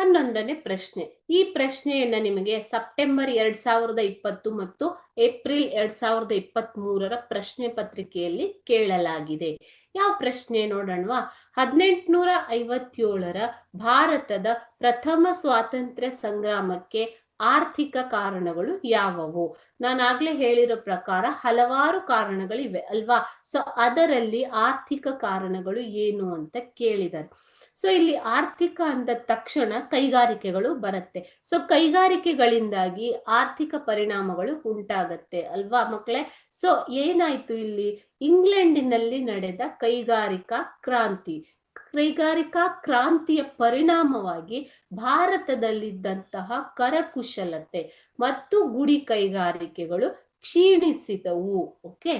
ಹನ್ನೊಂದನೇ ಪ್ರಶ್ನೆ. ಈ ಪ್ರಶ್ನೆಯನ್ನ ನಿಮಗೆ ಸೆಪ್ಟೆಂಬರ್ ಎರಡ್ ಸಾವಿರದ ಇಪ್ಪತ್ತು ಮತ್ತು ಏಪ್ರಿಲ್ ಎರಡ್ ಸಾವಿರದ ಇಪ್ಪತ್ತ್ ಮೂರರ ಪ್ರಶ್ನೆ ಪತ್ರಿಕೆಯಲ್ಲಿ ಕೇಳಲಾಗಿದೆ. ಯಾವ ಪ್ರಶ್ನೆ ನೋಡೋಣವಾ? ಹದಿನೆಂಟುನೂರ ಐವತ್ತೇಳರ ಭಾರತದ ಪ್ರಥಮ ಸ್ವಾತಂತ್ರ್ಯ ಸಂಗ್ರಾಮಕ್ಕೆ ಆರ್ಥಿಕ ಕಾರಣಗಳು ಯಾವುವು? ನಾನಾಗ್ಲೇ ಹೇಳಿರೋ ಪ್ರಕಾರ ಹಲವಾರು ಕಾರಣಗಳಿವೆ ಅಲ್ವಾ? ಸೊ ಅದರಲ್ಲಿ ಆರ್ಥಿಕ ಕಾರಣಗಳು ಏನು ಅಂತ ಕೇಳಿದ್ದಾರೆ ಸೊ ಇಲ್ಲಿ ಆರ್ಥಿಕ ಅಂದ ತಕ್ಷಣ ಕೈಗಾರಿಕೆಗಳು ಬರುತ್ತೆ. ಸೊ ಕೈಗಾರಿಕೆಗಳಿಂದಾಗಿ ಆರ್ಥಿಕ ಪರಿಣಾಮಗಳು ಉಂಟಾಗತ್ತೆ ಅಲ್ವಾ ಮಕ್ಕಳೇ? ಸೊ ಏನಾಯ್ತು ಇಲ್ಲಿ? ಇಂಗ್ಲೆಂಡಿನಲ್ಲಿ ನಡೆದ ಕೈಗಾರಿಕಾ ಕ್ರಾಂತಿ. ಕೈಗಾರಿಕಾ ಕ್ರಾಂತಿಯ ಪರಿಣಾಮವಾಗಿ ಭಾರತದಲ್ಲಿದ್ದಂತಹ ಕರಕುಶಲತೆ ಮತ್ತು ಗುಡಿ ಕೈಗಾರಿಕೆಗಳು ಕ್ಷೀಣಿಸಿದವು. ಓಕೆ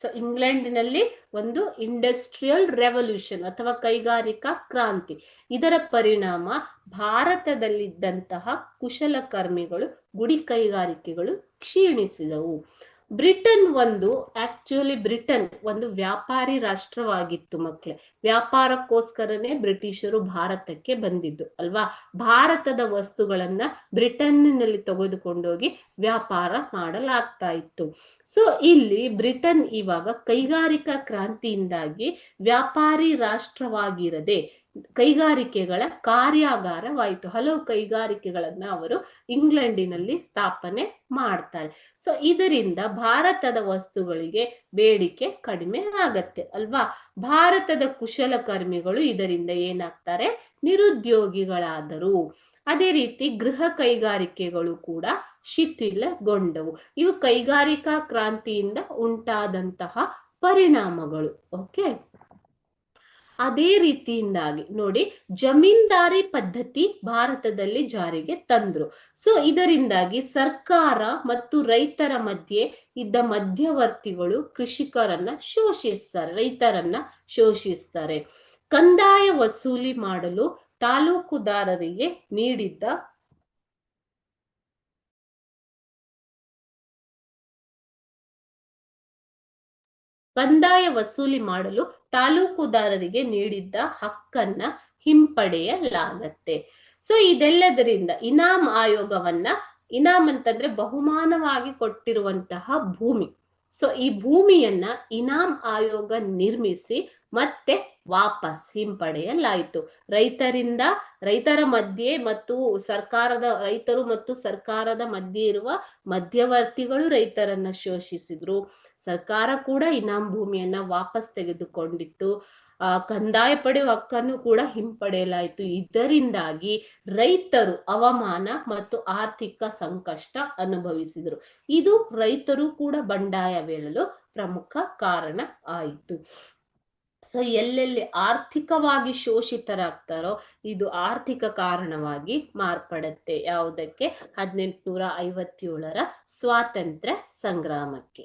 ಸೊ ಇಂಗ್ಲೆಂಡಿನಲ್ಲಿ ಒಂದು ಇಂಡಸ್ಟ್ರಿಯಲ್ ರೆವಲ್ಯೂಷನ್ ಅಥವಾ ಕೈಗಾರಿಕಾ ಕ್ರಾಂತಿ. ಇದರ ಪರಿಣಾಮ ಭಾರತದಲ್ಲಿದ್ದಂತಹ ಕುಶಲಕರ್ಮಿಗಳು, ಗುಡಿ ಕೈಗಾರಿಕೆಗಳು ಕ್ಷೀಣಿಸಿದವು. ಬ್ರಿಟನ್ ಒಂದು ಆಕ್ಚುಲಿ ಬ್ರಿಟನ್ ಒಂದು ವ್ಯಾಪಾರಿ ರಾಷ್ಟ್ರವಾಗಿತ್ತು ಮಕ್ಕಳೇ ವ್ಯಾಪಾರಕ್ಕೋಸ್ಕರನೇ ಬ್ರಿಟಿಷರು ಭಾರತಕ್ಕೆ ಬಂದಿದ್ದು ಅಲ್ವಾ? ಭಾರತದ ವಸ್ತುಗಳನ್ನ ಬ್ರಿಟನ್ನಲ್ಲಿ ತೆಗೆದುಕೊಂಡೋಗಿ ವ್ಯಾಪಾರ ಮಾಡಲಾಗ್ತಾ ಇತ್ತು. ಸೊ ಇಲ್ಲಿ ಬ್ರಿಟನ್ ಇವಾಗ ಕೈಗಾರಿಕಾ ಕ್ರಾಂತಿಯಿಂದಾಗಿ ವ್ಯಾಪಾರಿ ರಾಷ್ಟ್ರವಾಗಿರದೆ ಕೈಗಾರಿಕೆಗಳ ಕಾರ್ಯಾಗಾರವಾಯಿತು. ಹಲವು ಕೈಗಾರಿಕೆಗಳನ್ನ ಅವರು ಇಂಗ್ಲೆಂಡಿನಲ್ಲಿ ಸ್ಥಾಪನೆ ಮಾಡ್ತಾರೆ. ಸೊ ಇದರಿಂದ ಭಾರತದ ವಸ್ತುಗಳಿಗೆ ಬೇಡಿಕೆ ಕಡಿಮೆ ಆಗತ್ತೆ, ಅಲ್ವಾ? ಭಾರತದ ಕುಶಲಕರ್ಮಿಗಳು ಇದರಿಂದ ಏನಾಗ್ತಾರೆ? ನಿರುದ್ಯೋಗಿಗಳಾದರು. ಅದೇ ರೀತಿ ಗೃಹ ಕೈಗಾರಿಕೆಗಳು ಕೂಡ ಶಿಥಿಲಗೊಂಡವು. ಇವು ಕೈಗಾರಿಕಾ ಕ್ರಾಂತಿಯಿಂದ ಉಂಟಾದಂತಹ ಪರಿಣಾಮಗಳು ಓಕೆ ಅದೇ ರೀತಿಯಿಂದಾಗಿ ನೋಡಿ ಜಮೀನ್ದಾರಿ ಪದ್ಧತಿ ಭಾರತದಲ್ಲಿ ಜಾರಿಗೆ ತಂದ್ರು. ಸೊ ಇದರಿಂದಾಗಿ ಸರ್ಕಾರ ಮತ್ತು ರೈತರ ಮಧ್ಯೆ ಇದ್ದ ಮಧ್ಯವರ್ತಿಗಳು ಕೃಷಿಕರನ್ನ ಶೋಷಿಸ್ತಾರೆ, ರೈತರನ್ನ ಶೋಷಿಸ್ತಾರೆ. ಕಂದಾಯ ವಸೂಲಿ ಮಾಡಲು ತಾಲೂಕುದಾರರಿಗೆ ನೀಡಿದ್ದ ಕಂದಾಯ ವಸೂಲಿ ಮಾಡಲು ತಾಲೂಕುದಾರರಿಗೆ ನೀಡಿದ್ದ ಹಕ್ಕನ್ನ ಹಿಂಪಡೆಯಲಾಗತ್ತೆ. ಸೊ ಇದೆಲ್ಲದರಿಂದ ಇನಾಮ್ ಆಯೋಗವನ್ನ, ಇನಾಮ್ ಅಂತಂದ್ರೆ ಬಹುಮಾನವಾಗಿ ಕೊಟ್ಟಿರುವಂತಹ ಭೂಮಿ. ಸೊ ಈ ಭೂಮಿಯನ್ನ ಇನಾಮ್ ಆಯೋಗ ನಿರ್ಮಿಸಿ ಮತ್ತೆ ವಾಪಸ್ ಹಿಂಪಡೆಯಲಾಯಿತು. ರೈತರಿಂದ, ರೈತರ ಮಧ್ಯೆ ಮತ್ತು ಸರ್ಕಾರದ, ರೈತರು ಮತ್ತು ಸರ್ಕಾರದ ಮಧ್ಯೆ ಇರುವ ಮಧ್ಯವರ್ತಿಗಳು ರೈತರನ್ನ ಶೋಷಿಸಿದ್ರು. ಸರ್ಕಾರ ಕೂಡ ಇನಾಮ್ ಭೂಮಿಯನ್ನ ವಾಪಸ್ ತೆಗೆದುಕೊಂಡಿತ್ತು. ಆ, ಕಂದಾಯ ಪಡೆಯುವ ಹಕ್ಕನ್ನು ಕೂಡ ಹಿಂಪಡೆಯಲಾಯಿತು. ಇದರಿಂದಾಗಿ ರೈತರು ಅವಮಾನ ಮತ್ತು ಆರ್ಥಿಕ ಸಂಕಷ್ಟ ಅನುಭವಿಸಿದರು. ಇದು ರೈತರು ಕೂಡ ಬಂಡಾಯವೇಳಲು ಪ್ರಮುಖ ಕಾರಣ ಆಯಿತು. ಸೊ ಎಲ್ಲೆಲ್ಲಿ ಆರ್ಥಿಕವಾಗಿ ಶೋಷಿತರಾಗ್ತಾರೋ ಇದು ಆರ್ಥಿಕ ಕಾರಣವಾಗಿ ಮಾರ್ಪಡುತ್ತೆ. ಯಾವುದಕ್ಕೆ? ಹದಿನೆಂಟುನೂರ ಐವತ್ತೇಳರ ಸ್ವಾತಂತ್ರ್ಯ ಸಂಗ್ರಾಮಕ್ಕೆ.